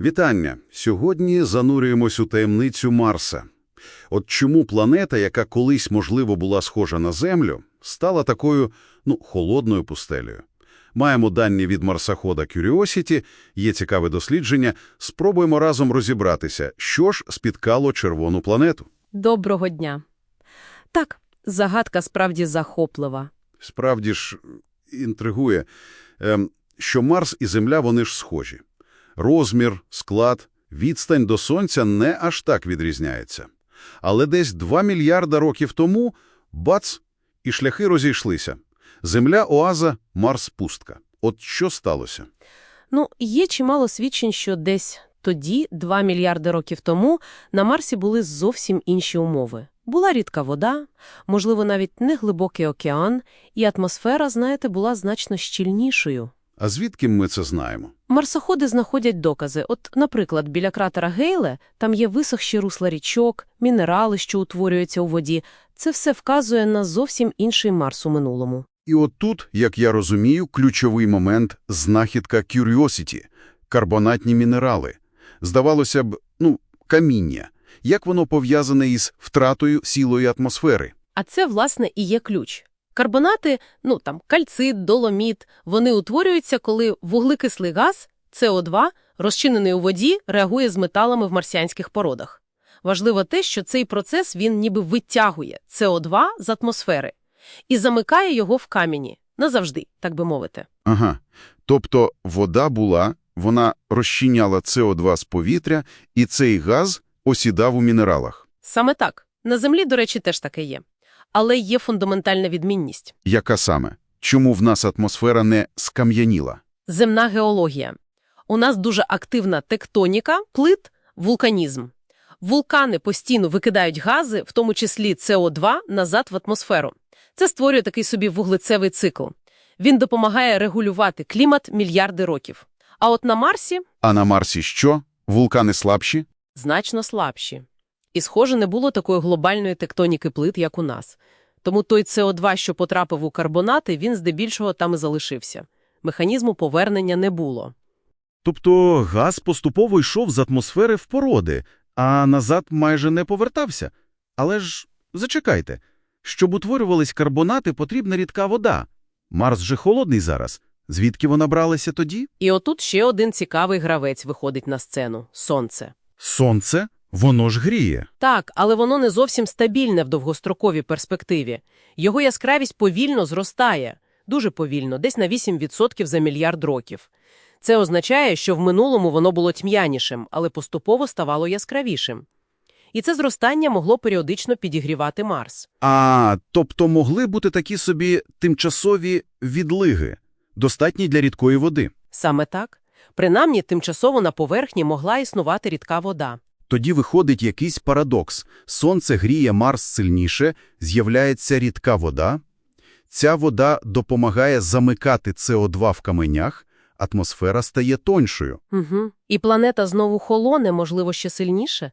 Вітання! Сьогодні занурюємось у таємницю Марса. От чому планета, яка колись, можливо, була схожа на Землю, стала такою, ну, холодною пустелею. Маємо дані від марсохода Curiosity, є цікаве дослідження. Спробуємо разом розібратися, що ж спіткало червону планету. Доброго дня. Так, загадка справді захоплива. Справді ж інтригує, ем, що Марс і Земля, вони ж схожі. Розмір, склад, відстань до Сонця не аж так відрізняється. Але десь 2 мільярда років тому – бац, і шляхи розійшлися. Земля – оаза, Марс – пустка. От що сталося? Ну, є чимало свідчень, що десь тоді, 2 мільярди років тому, на Марсі були зовсім інші умови. Була рідка вода, можливо, навіть неглибокий океан, і атмосфера, знаєте, була значно щільнішою. А звідки ми це знаємо? Марсоходи знаходять докази. От, наприклад, біля кратера Гейле там є висохші русла річок, мінерали, що утворюються у воді. Це все вказує на зовсім інший Марс у минулому. І от тут, як я розумію, ключовий момент – знахідка Curiosity – карбонатні мінерали. Здавалося б, ну, каміння. Як воно пов'язане із втратою сілої атмосфери? А це, власне, і є ключ. Карбонати, ну там кальцит, доломіт, вони утворюються, коли вуглекислий газ, СО2, розчинений у воді, реагує з металами в марсіанських породах. Важливо те, що цей процес він ніби витягує СО2 з атмосфери і замикає його в камені назавжди, так би мовити. Ага. Тобто вода була, вона розчиняла СО2 з повітря, і цей газ осідав у мінералах. Саме так. На Землі, до речі, теж таке є. Але є фундаментальна відмінність. Яка саме? Чому в нас атмосфера не скам'яніла? Земна геологія. У нас дуже активна тектоніка, плит, вулканізм. Вулкани постійно викидають гази, в тому числі СО2, назад в атмосферу. Це створює такий собі вуглецевий цикл. Він допомагає регулювати клімат мільярди років. А от на Марсі А на Марсі що? Вулкани слабші? значно слабші. І, схоже, не було такої глобальної тектоніки плит, як у нас. Тому той СО2, що потрапив у карбонати, він здебільшого там і залишився. Механізму повернення не було. Тобто газ поступово йшов з атмосфери в породи, а назад майже не повертався. Але ж зачекайте, щоб утворювались карбонати, потрібна рідка вода. Марс же холодний зараз. Звідки вона бралася тоді? І отут ще один цікавий гравець виходить на сцену – сонце. Сонце? Воно ж гріє. Так, але воно не зовсім стабільне в довгостроковій перспективі. Його яскравість повільно зростає, дуже повільно, десь на 8% за мільярд років. Це означає, що в минулому воно було тьмянішим, але поступово ставало яскравішим. І це зростання могло періодично підігрівати Марс. А, тобто могли бути такі собі тимчасові відлиги, достатні для рідкої води. Саме так. Принаймні, тимчасово на поверхні могла існувати рідка вода. Тоді виходить якийсь парадокс. Сонце гріє Марс сильніше, з'являється рідка вода. Ця вода допомагає замикати СО2 в каменях, атмосфера стає тоншою. Угу. І планета знову холоне, можливо, ще сильніше?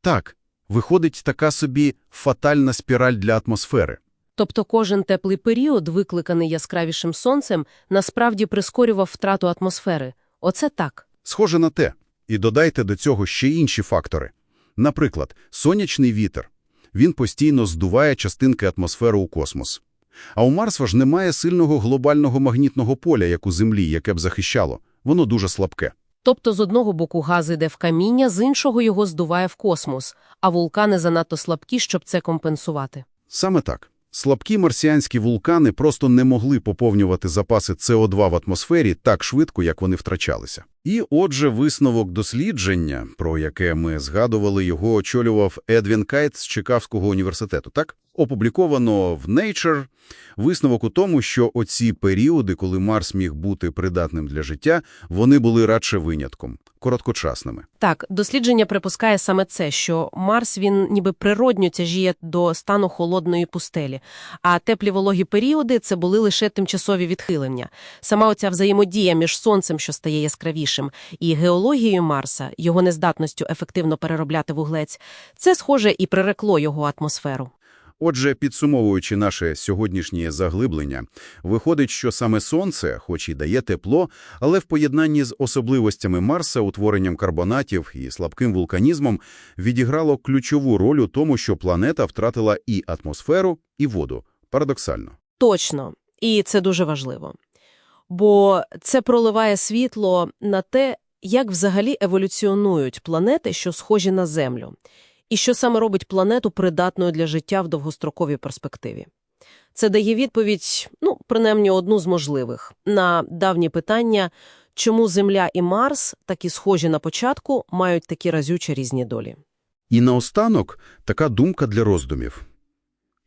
Так, виходить така собі фатальна спіраль для атмосфери. Тобто кожен теплий період, викликаний яскравішим сонцем, насправді прискорював втрату атмосфери. Оце так. Схоже на те. І додайте до цього ще інші фактори. Наприклад, сонячний вітер. Він постійно здуває частинки атмосфери у космос. А у Марса ж немає сильного глобального магнітного поля, як у Землі, яке б захищало. Воно дуже слабке. Тобто з одного боку газ іде в каміння, з іншого його здуває в космос, а вулкани занадто слабкі, щоб це компенсувати. Саме так. Слабкі марсіанські вулкани просто не могли поповнювати запаси СО2 в атмосфері так швидко, як вони втрачалися. І отже, висновок дослідження, про яке ми згадували, його очолював Едвін Кайт з Чикавського університету, так? Опубліковано в Nature. Висновок у тому, що оці періоди, коли Марс міг бути придатним для життя, вони були радше винятком, короткочасними. Так, дослідження припускає саме це, що Марс він ніби природньо тяжіє до стану холодної пустелі, а теплі вологі періоди це були лише тимчасові відхилення. Сама оця взаємодія між сонцем, що стає яскравішим, і геологією Марса, його нездатністю ефективно переробляти вуглець, це схоже і прирекло його атмосферу. Отже, підсумовуючи наше сьогоднішнє заглиблення, виходить, що саме Сонце, хоч і дає тепло, але в поєднанні з особливостями Марса, утворенням карбонатів і слабким вулканізмом, відіграло ключову роль у тому, що планета втратила і атмосферу, і воду. Парадоксально. Точно. І це дуже важливо. Бо це проливає світло на те, як взагалі еволюціонують планети, що схожі на Землю, і що саме робить планету придатною для життя в довгостроковій перспективі. Це дає відповідь, ну, принаймні одну з можливих, на давнє питання, чому Земля і Марс, такі схожі на початку, мають такі разючі різні долі. І наостанок така думка для роздумів.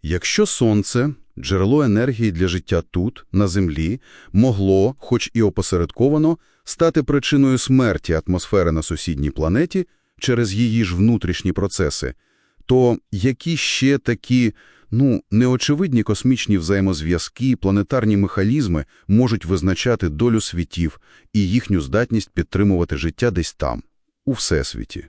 Якщо Сонце, джерело енергії для життя тут, на Землі, могло, хоч і опосередковано, стати причиною смерті атмосфери на сусідній планеті через її ж внутрішні процеси, то які ще такі, ну, неочевидні космічні взаємозв'язки, планетарні механізми можуть визначати долю світів і їхню здатність підтримувати життя десь там, у Всесвіті?